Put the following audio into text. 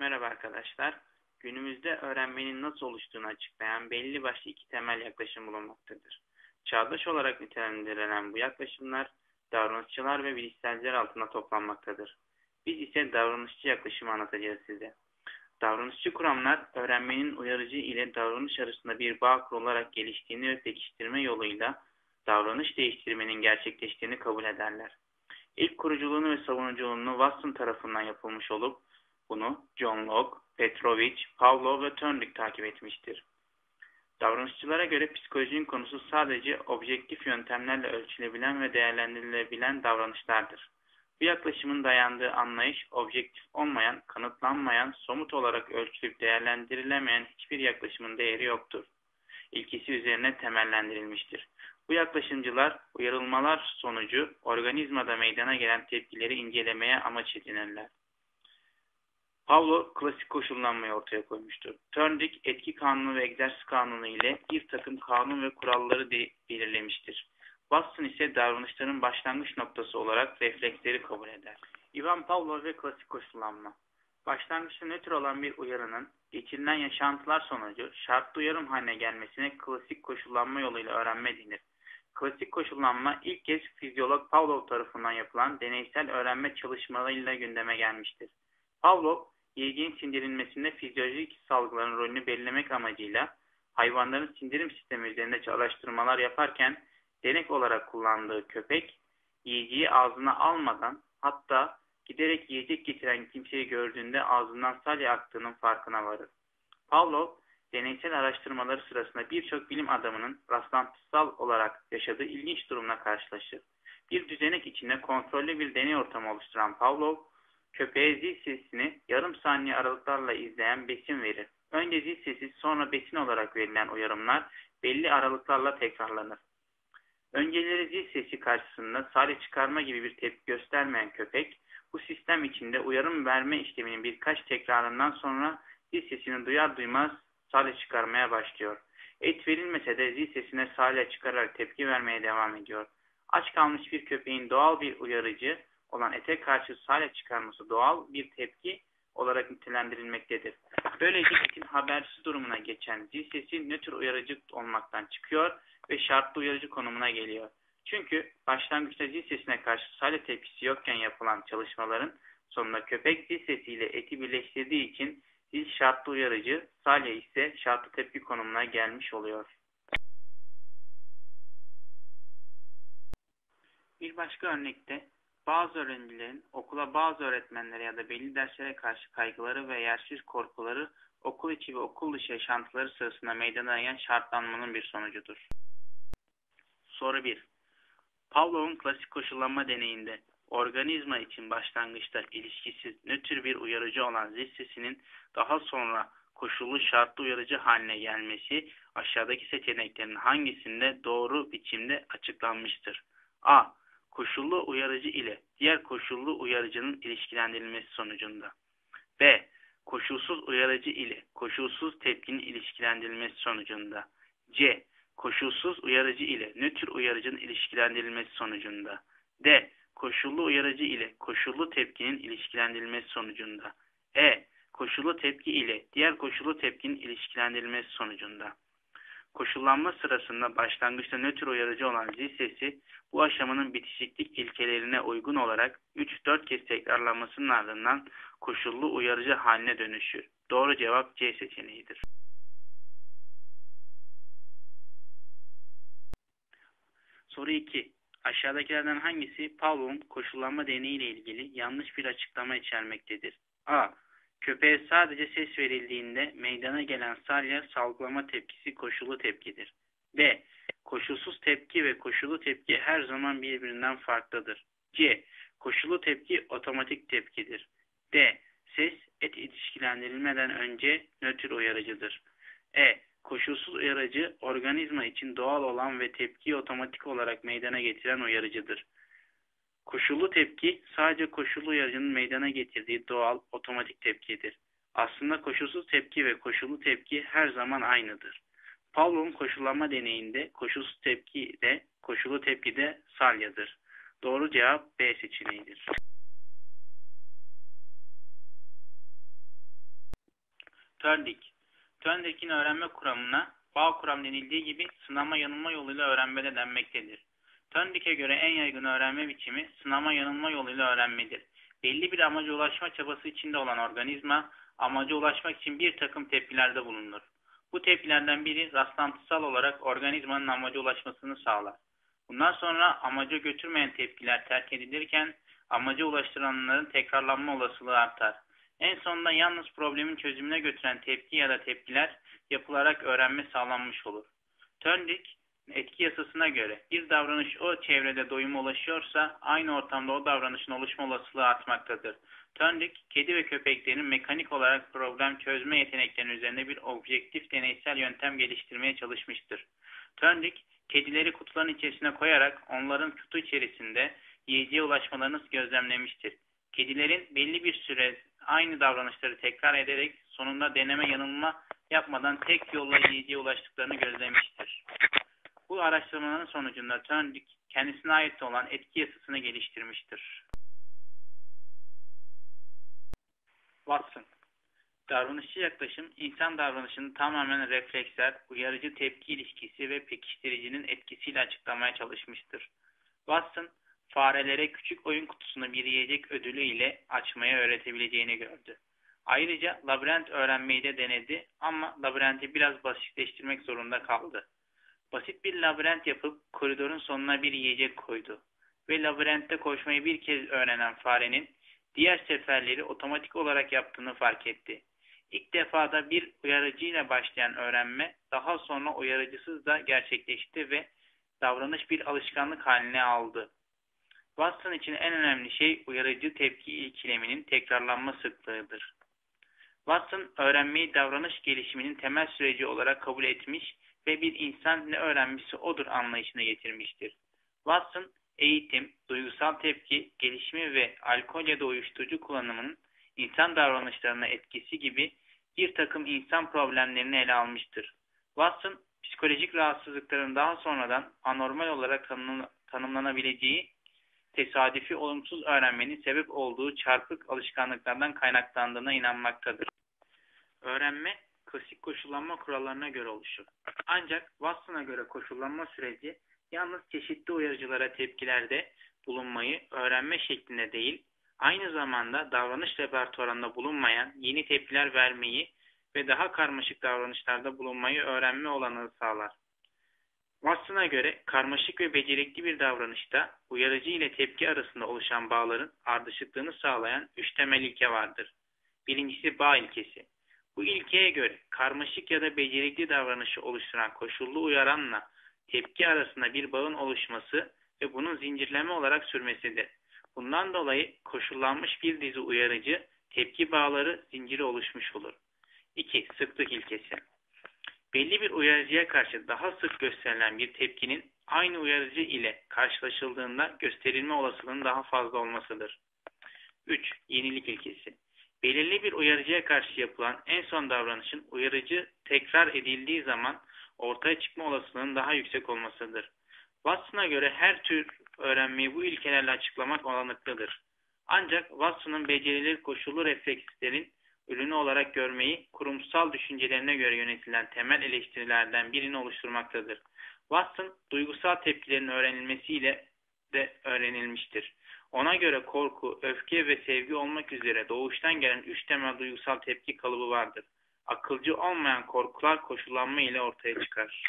Merhaba arkadaşlar. Günümüzde öğrenmenin nasıl oluştuğunu açıklayan belli başlı iki temel yaklaşım bulunmaktadır. Çağdaş olarak nitelendirilen bu yaklaşımlar davranışçılar ve bilişselciler altında toplanmaktadır. Biz ise davranışçı yaklaşımı anlatacağız size. Davranışçı kuramlar öğrenmenin uyarıcı ile davranış arasında bir bağ kurularak geliştiğini ve pekiştirme yoluyla davranış değiştirmenin gerçekleştiğini kabul ederler. İlk kuruculuğunu ve savunuculuğunu Watson tarafından yapılmış olup bunu John Locke, Petrovich, Pavlov ve Turnbull takip etmiştir. Davranışçılara göre psikolojinin konusu sadece objektif yöntemlerle ölçülebilen ve değerlendirilebilen davranışlardır. Bu yaklaşımın dayandığı anlayış, objektif olmayan, kanıtlanmayan, somut olarak ölçülüp değerlendirilemeyen hiçbir yaklaşımın değeri yoktur. İlkisi üzerine temellendirilmiştir. Bu yaklaşımcılar uyarılmalar sonucu organizmada meydana gelen tepkileri incelemeye amaç edinirler. Pavlo klasik koşullanmayı ortaya koymuştur. Törndük etki kanunu ve egzersiz kanunu ile bir takım kanun ve kuralları belirlemiştir. Watson ise davranışların başlangıç noktası olarak refleksleri kabul eder. Ivan Pavlov ve klasik koşullanma Başlangıçta nötr olan bir uyarının geçirilen yaşantılar sonucu şartlı uyarım haline gelmesine klasik koşullanma yoluyla öğrenme denir. Klasik koşullanma ilk kez fizyolog Pavlov tarafından yapılan deneysel öğrenme çalışmalarıyla gündeme gelmiştir. Pavlov, yiyeceğin sindirilmesinde fizyolojik salgıların rolünü belirlemek amacıyla hayvanların sindirim sistemi üzerinde araştırmalar yaparken denek olarak kullandığı köpek yiyeceği ağzına almadan hatta giderek yiyecek getiren kimseyi gördüğünde ağzından salya aktığının farkına varır. Pavlov, deneysel araştırmaları sırasında birçok bilim adamının rastlantısal olarak yaşadığı ilginç durumla karşılaşır. Bir düzenek içinde kontrollü bir deney ortamı oluşturan Pavlov, köpeğe zil sesini yarım saniye aralıklarla izleyen besin verir. Önce zil sesi sonra besin olarak verilen uyarımlar belli aralıklarla tekrarlanır. Önceleri zil sesi karşısında salya çıkarma gibi bir tepki göstermeyen köpek, bu sistem içinde uyarım verme işleminin birkaç tekrarından sonra zil sesini duyar duymaz salya çıkarmaya başlıyor. Et verilmese de zil sesine salya çıkararak tepki vermeye devam ediyor. Aç kalmış bir köpeğin doğal bir uyarıcı olan ete karşı salya çıkarması doğal bir tepki olarak nitelendirilmektedir. Böylece etin habersiz durumuna geçen zil sesi nötr uyarıcı olmaktan çıkıyor ve şartlı uyarıcı konumuna geliyor. Çünkü başlangıçta zil sesine karşı salya tepkisi yokken yapılan çalışmaların sonunda köpek zil sesiyle eti birleştirdiği için zil şartlı uyarıcı, salya ise şartlı tepki konumuna gelmiş oluyor. Bir başka örnekte bazı öğrencilerin okula bazı öğretmenlere ya da belli derslere karşı kaygıları ve yersiz korkuları okul içi ve okul dışı yaşantıları sırasında meydana gelen şartlanmanın bir sonucudur. Soru 1. Pavlov'un klasik koşullanma deneyinde organizma için başlangıçta ilişkisiz nötr bir uyarıcı olan zil sesinin daha sonra koşullu şartlı uyarıcı haline gelmesi aşağıdaki seçeneklerin hangisinde doğru biçimde açıklanmıştır? A. Koşullu uyarıcı ile diğer koşullu uyarıcının ilişkilendirilmesi sonucunda. B. Koşulsuz uyarıcı ile koşulsuz tepkinin ilişkilendirilmesi sonucunda. C koşulsuz uyarıcı ile nötr uyarıcının ilişkilendirilmesi sonucunda. D. Koşullu uyarıcı ile koşullu tepkinin ilişkilendirilmesi sonucunda. E. Koşullu tepki ile diğer koşullu tepkinin ilişkilendirilmesi sonucunda. Koşullanma sırasında başlangıçta nötr uyarıcı olan zil sesi bu aşamanın bitişiklik ilkelerine uygun olarak 3-4 kez tekrarlanmasının ardından koşullu uyarıcı haline dönüşür. Doğru cevap C seçeneğidir. Soru 2. Aşağıdakilerden hangisi Pavlov'un koşullanma deneyi ile ilgili yanlış bir açıklama içermektedir? A. Köpeğe sadece ses verildiğinde meydana gelen salya salgılama tepkisi koşullu tepkidir. B. Koşulsuz tepki ve koşullu tepki her zaman birbirinden farklıdır. C. Koşullu tepki otomatik tepkidir. D. Ses et ilişkilendirilmeden önce nötr uyarıcıdır. E. Koşulsuz uyarıcı organizma için doğal olan ve tepkiyi otomatik olarak meydana getiren uyarıcıdır. Koşullu tepki sadece koşullu uyarıcının meydana getirdiği doğal otomatik tepkidir. Aslında koşulsuz tepki ve koşullu tepki her zaman aynıdır. Pavlov'un koşullanma deneyinde koşulsuz tepki de koşullu tepki de salyadır. Doğru cevap B seçeneğidir. Tördik. Törndik'in öğrenme kuramına bağ kuram denildiği gibi sınama yanılma yoluyla öğrenme de denmektedir. Törndik'e göre en yaygın öğrenme biçimi sınama yanılma yoluyla öğrenmedir. Belli bir amaca ulaşma çabası içinde olan organizma amaca ulaşmak için bir takım tepkilerde bulunur. Bu tepkilerden biri rastlantısal olarak organizmanın amaca ulaşmasını sağlar. Bundan sonra amaca götürmeyen tepkiler terk edilirken amaca ulaştıranların tekrarlanma olasılığı artar. En sonunda yalnız problemin çözümüne götüren tepki ya da tepkiler yapılarak öğrenme sağlanmış olur. Törndük etki yasasına göre bir davranış o çevrede doyuma ulaşıyorsa aynı ortamda o davranışın oluşma olasılığı artmaktadır. Törndük, kedi ve köpeklerin mekanik olarak problem çözme yeteneklerinin üzerinde bir objektif deneysel yöntem geliştirmeye çalışmıştır. Törndük, kedileri kutuların içerisine koyarak onların kutu içerisinde yiyeceğe ulaşmalarını gözlemlemiştir. Kedilerin belli bir süre aynı davranışları tekrar ederek sonunda deneme yanılma yapmadan tek yolla yiyeceğe ulaştıklarını gözlemiştir. Bu araştırmaların sonucunda Törndük kendisine ait olan etki yasasını geliştirmiştir. Watson Davranışçı yaklaşım, insan davranışını tamamen refleksler, uyarıcı tepki ilişkisi ve pekiştiricinin etkisiyle açıklamaya çalışmıştır. Watson, farelere küçük oyun kutusunu bir yiyecek ödülü ile açmaya öğretebileceğini gördü. Ayrıca labirent öğrenmeyi de denedi ama labirenti biraz basitleştirmek zorunda kaldı. Basit bir labirent yapıp koridorun sonuna bir yiyecek koydu ve labirentte koşmayı bir kez öğrenen farenin diğer seferleri otomatik olarak yaptığını fark etti. İlk defada bir uyarıcıyla başlayan öğrenme daha sonra uyarıcısız da gerçekleşti ve davranış bir alışkanlık haline aldı. Watson için en önemli şey uyarıcı tepki ikileminin tekrarlanma sıklığıdır. Watson öğrenmeyi davranış gelişiminin temel süreci olarak kabul etmiş ve bir insan ne öğrenmişse odur anlayışına getirmiştir. Watson, eğitim, duygusal tepki, gelişimi ve alkol ya da uyuşturucu kullanımının insan davranışlarına etkisi gibi bir takım insan problemlerini ele almıştır. Watson, psikolojik rahatsızlıkların daha sonradan anormal olarak tanımlanabileceği tesadüfi olumsuz öğrenmenin sebep olduğu çarpık alışkanlıklardan kaynaklandığına inanmaktadır. Öğrenme, klasik koşullanma kurallarına göre oluşur. Ancak Watson'a göre koşullanma süreci yalnız çeşitli uyarıcılara tepkilerde bulunmayı öğrenme şeklinde değil, aynı zamanda davranış repertuarında bulunmayan yeni tepkiler vermeyi ve daha karmaşık davranışlarda bulunmayı öğrenme olanağı sağlar. Watson'a göre karmaşık ve becerikli bir davranışta uyarıcı ile tepki arasında oluşan bağların ardışıklığını sağlayan üç temel ilke vardır. Birincisi bağ ilkesi. Bu ilkeye göre karmaşık ya da becerikli davranışı oluşturan koşullu uyaranla tepki arasında bir bağın oluşması ve bunun zincirleme olarak sürmesidir. Bundan dolayı koşullanmış bir dizi uyarıcı tepki bağları zinciri oluşmuş olur. 2. Sıklık ilkesi. Belli bir uyarıcıya karşı daha sık gösterilen bir tepkinin aynı uyarıcı ile karşılaşıldığında gösterilme olasılığının daha fazla olmasıdır. 3. Yenilik ilkesi. Belirli bir uyarıcıya karşı yapılan en son davranışın uyarıcı tekrar edildiği zaman ortaya çıkma olasılığının daha yüksek olmasıdır. Watson'a göre her tür öğrenmeyi bu ilkelerle açıklamak olanaklıdır. Ancak Watson'ın becerileri koşullu reflekslerin ürünü olarak görmeyi kurumsal düşüncelerine göre yönetilen temel eleştirilerden birini oluşturmaktadır. Watson, duygusal tepkilerin öğrenilmesiyle de öğrenilmiştir. Ona göre korku, öfke ve sevgi olmak üzere doğuştan gelen üç temel duygusal tepki kalıbı vardır. Akılcı olmayan korkular koşullanma ile ortaya çıkar.